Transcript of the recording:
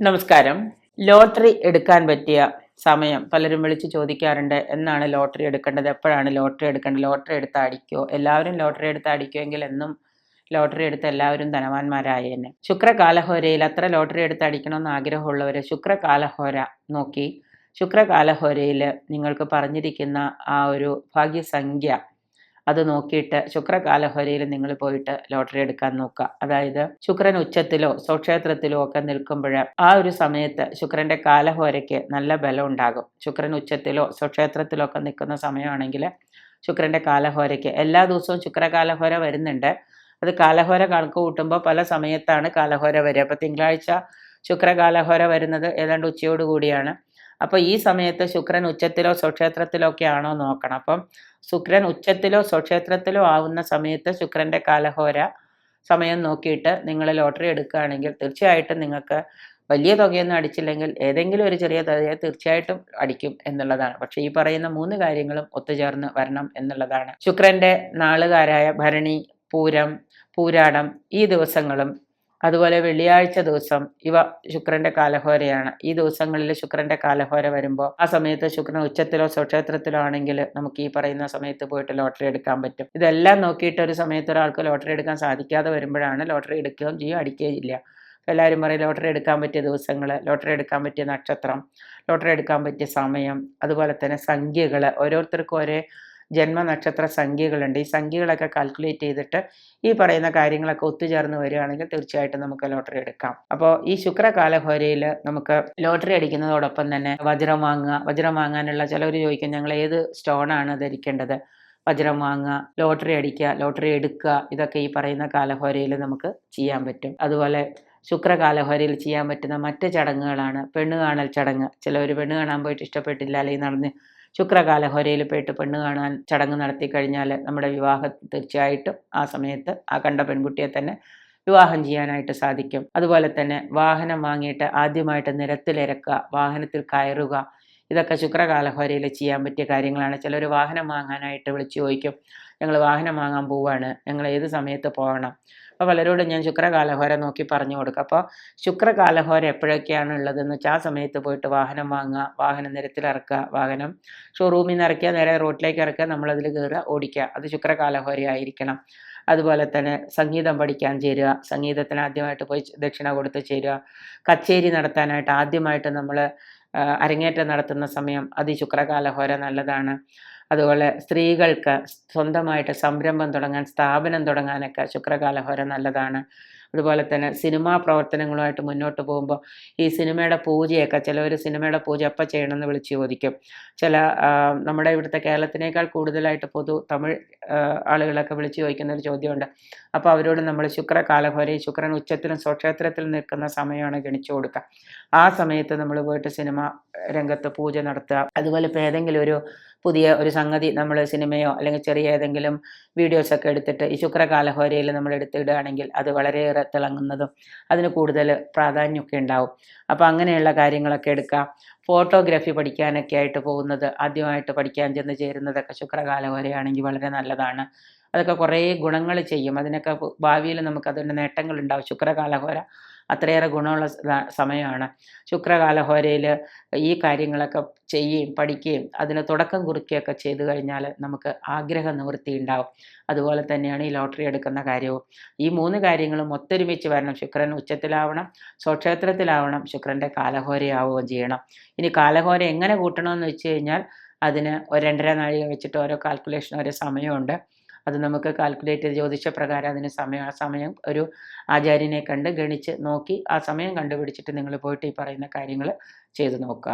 നമസ്കാരം. ലോട്ടറി എടുക്കാൻ പറ്റിയ സമയം പലരും വിളിച്ച് ചോദിക്കാറുണ്ട് എന്നാണ് ലോട്ടറി എടുക്കേണ്ടത്? എപ്പോഴാണ് ലോട്ടറി എടുക്കേണ്ടത്? ലോട്ടറി എടുത്ത് അടിക്കോ? എല്ലാവരും ലോട്ടറി എടുത്ത് അടിക്കുമെങ്കിൽ എന്നും ലോട്ടറി എടുത്ത് എല്ലാവരും ധനവാന്മാരായ തന്നെ ശുക്രകാലഹോരയിൽ അത്ര ലോട്ടറി എടുത്ത് അടിക്കണമെന്ന് ആഗ്രഹമുള്ളവർ ശുക്രകാലഹോര നോക്കി. ശുക്രകാലഹോരയിൽ നിങ്ങൾക്ക് പറഞ്ഞിരിക്കുന്ന ആ ഒരു ഭാഗ്യസംഖ്യ അത് നോക്കിയിട്ട് ശുക്രകാലഹോരയിൽ നിങ്ങൾ പോയിട്ട് ലോട്ടറി എടുക്കാൻ നോക്കുക. അതായത് ശുക്രൻ ഉച്ചത്തിലോ സ്വക്ഷേത്രത്തിലോ ഒക്കെ നിൽക്കുമ്പോൾ ആ ഒരു സമയത്ത് ശുക്രന്റെ കാലഹോരയ്ക്ക് നല്ല ബലം ഉണ്ടാകും. ശുക്രൻ ഉച്ചത്തിലോ സ്വക്ഷേത്രത്തിലോ ഒക്കെ നിൽക്കുന്ന സമയമാണെങ്കിൽ ശുക്രന്റെ കാലഹോരയ്ക്ക് എല്ലാ ദിവസവും ശുക്രകാലഹോര വരുന്നുണ്ട്. അത് കാലഹോര കണക്ക് കൂട്ടുമ്പോൾ പല സമയത്താണ് കാലഹോര വരിക. അപ്പോൾ തിങ്കളാഴ്ച ശുക്രകാലഹോര വരുന്നത് ഏതാണ്ട് ഉച്ചയോട് കൂടിയാണ്. അപ്പോൾ ഈ സമയത്ത് ശുക്രൻ ഉച്ചത്തിലോ സ്വക്ഷേത്രത്തിലോ ഒക്കെ ആണോ നോക്കണം. അപ്പം ശുക്രൻ ഉച്ചത്തിലോ സ്വക്ഷേത്രത്തിലോ ആവുന്ന സമയത്ത് ശുക്രന്റെ കാലഹോര സമയം നോക്കിയിട്ട് നിങ്ങൾ ലോട്ടറി എടുക്കുകയാണെങ്കിൽ തീർച്ചയായിട്ടും നിങ്ങൾക്ക് വലിയ തുകയൊന്നും അടിച്ചില്ലെങ്കിൽ ഏതെങ്കിലും ഒരു ചെറിയ തുകയെ തീർച്ചയായിട്ടും അടിക്കും എന്നുള്ളതാണ്. പക്ഷേ ഈ പറയുന്ന മൂന്ന് കാര്യങ്ങളും ഒത്തുചേർന്ന് വരണം എന്നുള്ളതാണ്. ശുക്രന്റെ നാളുകാരായ ഭരണി പൂരം പൂരാടം ഈ ദിവസങ്ങളും അതുപോലെ വെള്ളിയാഴ്ച ദിവസം ഇവ ശുക്രന്റെ കാലഹോരയാണ്. ഈ ദിവസങ്ങളിൽ ശുക്രന്റെ കാലഹോര വരുമ്പോൾ ആ സമയത്ത് ശുക്രൻ ഉച്ചത്തിലോ സ്വക്ഷേത്രത്തിലോ ആണെങ്കിൽ നമുക്ക് ഈ പറയുന്ന സമയത്ത് പോയിട്ട് ലോട്ടറി എടുക്കാൻ പറ്റും. ഇതെല്ലാം നോക്കിയിട്ട് ഒരു സമയത്ത് ഒരാൾക്ക് ലോട്ടറി എടുക്കാൻ സാധിക്കാതെ വരുമ്പോഴാണ് ലോട്ടറി എടുക്കുകയും ചെയ്യും അടിക്കുകയും ഇല്ല. എല്ലാവരും പറയും ലോട്ടറി എടുക്കാൻ പറ്റിയ ദിവസങ്ങൾ ലോട്ടറി എടുക്കാൻ പറ്റിയ നക്ഷത്രം ലോട്ടറി എടുക്കാൻ പറ്റിയ സമയം അതുപോലെ തന്നെ സംഖ്യകൾ ഓരോരുത്തർക്കും ഒരേ ജന്മനക്ഷത്ര സംഖ്യകളുണ്ട് ഈ സംഖ്യകളൊക്കെ കാൽക്കുലേറ്റ് ചെയ്തിട്ട് ഈ പറയുന്ന കാര്യങ്ങളൊക്കെ ഒത്തുചേർന്ന് വരികയാണെങ്കിൽ തീർച്ചയായിട്ടും നമുക്ക് ലോട്ടറി എടുക്കാം. അപ്പോൾ ഈ ശുക്രകാലഹോരയിൽ നമുക്ക് ലോട്ടറി അടിക്കുന്നതോടൊപ്പം തന്നെ വജ്രം വാങ്ങുക. വജ്രം വാങ്ങാനുള്ള ചിലവർ ചോദിക്കും ഞങ്ങൾ ഏത് സ്റ്റോണാണ് ധരിക്കേണ്ടത്? വജ്രം വാങ്ങുക ലോട്ടറി അടിക്കുക ലോട്ടറി എടുക്കുക ഇതൊക്കെ ഈ പറയുന്ന കാലഹോരയിൽ നമുക്ക് ചെയ്യാൻ പറ്റും. അതുപോലെ ശുക്രകാലഹോരയിൽ ചെയ്യാൻ പറ്റുന്ന മറ്റ് ചടങ്ങുകളാണ്. പെണ്ണ് കാണൽ ചടങ്ങ്. ചിലവർ പെണ്ണ് കാണാൻ പോയിട്ട് ഇഷ്ടപ്പെട്ടില്ല അല്ലെങ്കിൽ നടന്ന് ശുക്രകാലഹോരയിൽ പോയിട്ട് പെണ്ണ് കാണാൻ ചടങ്ങ് നടത്തി കഴിഞ്ഞാൽ നമ്മുടെ വിവാഹം തീർച്ചയായിട്ടും ആ സമയത്ത് ആ കണ്ട പെൺകുട്ടിയെ തന്നെ വിവാഹം ചെയ്യാനായിട്ട് സാധിക്കും. അതുപോലെ തന്നെ വാഹനം വാങ്ങിയിട്ട് ആദ്യമായിട്ട് നിരത്തിലിരക്കുക വാഹനത്തിൽ കയറുക ഇതൊക്കെ ശുക്രകാലഹോരയിൽ ചെയ്യാൻ പറ്റിയ കാര്യങ്ങളാണ്. ചിലർ വാഹനം വാങ്ങാനായിട്ട് വിളിച്ചു ചോദിക്കും ഞങ്ങൾ വാഹനം വാങ്ങാൻ പോവുകയാണ് ഞങ്ങൾ ഏത് സമയത്ത് പോകണം? അപ്പോൾ പലരോടും ഞാൻ ശുക്രകാലഹോര നോക്കി പറഞ്ഞു കൊടുക്കും. അപ്പോൾ ശുക്രകാലഹോര എപ്പോഴൊക്കെയാണ് ഉള്ളതെന്ന് വെച്ചാൽ ആ സമയത്ത് പോയിട്ട് വാഹനം വാങ്ങുക വാഹനം നിരത്തിലിറക്കുക വാഹനം ഷോറൂമിൽ നിന്ന് ഇറക്കുക നേരെ റോഡിലേക്ക് ഇറക്കുക നമ്മളതിൽ കയറുക ഓടിക്കുക. അത് ശുക്രകാലഹോര ആയിരിക്കണം. അതുപോലെ തന്നെ സംഗീതം പഠിക്കാൻ ചേരുക സംഗീതത്തിന് ആദ്യമായിട്ട് പോയി ദക്ഷിണ കൊടുത്ത് ചേരുക. കച്ചേരി നടത്താനായിട്ട് ആദ്യമായിട്ട് നമ്മൾ അരങ്ങേറ്റം നടത്തുന്ന സമയം അത് ശുക്രകാലഹോര നല്ലതാണ്. അതുപോലെ സ്ത്രീകൾക്ക് സ്വന്തമായിട്ട് സംരംഭം തുടങ്ങാൻ സ്ഥാപനം തുടങ്ങാനൊക്കെ ശുക്രകാലഹോര നല്ലതാണ്. അതുപോലെ തന്നെ സിനിമാ പ്രവർത്തനങ്ങളുമായിട്ട് മുന്നോട്ട് പോകുമ്പോൾ ഈ സിനിമയുടെ പൂജയൊക്കെ ചിലവർ സിനിമയുടെ പൂജ എപ്പോൾ ചെയ്യണമെന്ന് വിളിച്ച് ചോദിക്കും. ചില നമ്മുടെ ഇവിടുത്തെ കേരളത്തിനേക്കാൾ കൂടുതലായിട്ട് പൊതു തമിഴ് ആളുകളൊക്കെ വിളിച്ച് ചോദിക്കുന്ന ഒരു ചോദ്യമുണ്ട്. അപ്പോൾ അവരോട് നമ്മൾ ശുക്ര കാലഹോരയും ശുക്രൻ ഉച്ചത്തിലും സ്വക്ഷേത്രത്തിൽ നിൽക്കുന്ന സമയമാണ് ഗണിച്ചു കൊടുക്കുക. ആ സമയത്ത് നമ്മൾ പോയിട്ട് സിനിമ രംഗത്ത് പൂജ നടത്തുക. അതുപോലെ ഇപ്പോൾ ഏതെങ്കിലും ഒരു പുതിയ ഒരു സംഗതി നമ്മൾ സിനിമയോ അല്ലെങ്കിൽ ചെറിയ ഏതെങ്കിലും വീഡിയോസൊക്കെ എടുത്തിട്ട് ഈ ശുക്രകാലഹോരയിൽ നമ്മൾ എടുത്തിടുകയാണെങ്കിൽ അത് വളരെയേറെ തിളങ്ങുന്നതും അതിന് കൂടുതൽ പ്രാധാന്യമൊക്കെ ഉണ്ടാവും. അപ്പോൾ അങ്ങനെയുള്ള കാര്യങ്ങളൊക്കെ എടുക്കാം. ഫോട്ടോഗ്രാഫി പഠിക്കാനൊക്കെ ആയിട്ട് പോകുന്നത് ആദ്യമായിട്ട് പഠിക്കാൻ ചെന്ന് ചേരുന്നതൊക്കെ ശുക്രകാലം വരെയാണെങ്കിൽ വളരെ നല്ലതാണ്. അതൊക്കെ കുറേ ഗുണങ്ങൾ ചെയ്യും. അതിനൊക്കെ ഭാവിയിൽ നമുക്ക് നേട്ടങ്ങൾ ഉണ്ടാവും ശുക്രകാലഹോര അത്രയേറെ ഗുണമുള്ള സമയമാണ്. ശുക്രകാലഹോരയിൽ ഈ കാര്യങ്ങളൊക്കെ ചെയ്യുകയും പഠിക്കുകയും അതിന് തുടക്കം കുറിക്കുകയൊക്കെ ചെയ്തു കഴിഞ്ഞാൽ നമുക്ക് ആഗ്രഹ നിവൃത്തി ഉണ്ടാവും. അതുപോലെ തന്നെയാണ് ഈ ലോട്ടറി എടുക്കുന്ന കാര്യവും. ഈ മൂന്ന് കാര്യങ്ങളും ഒത്തൊരുമിച്ച് വരണം. ശുക്രൻ ഉച്ചത്തിലാവണം സ്വക്ഷേത്രത്തിലാവണം ശുക്രന്റെ കാലഹോരയാവുകയും ചെയ്യണം. ഇനി കാലഹോര എങ്ങനെ കൂട്ടണമെന്ന് വെച്ച് കഴിഞ്ഞാൽ അതിന് ഒരു രണ്ടര നാഴിക വെച്ചിട്ട് ഓരോ കാൽക്കുലേഷൻ ഓരോ സമയമുണ്ട്. അത് നമുക്ക് കാൽക്കുലേറ്റ് ജ്യോതിഷ പ്രകാരം അതിന് സമയം ആ സമയം ഒരു ആചാര്യനെ കണ്ട് ഗണിച്ച് നോക്കി ആ സമയം കണ്ടുപിടിച്ചിട്ട് നിങ്ങൾ പോയിട്ട് ഈ പറയുന്ന കാര്യങ്ങൾ ചെയ്തു നോക്കുക.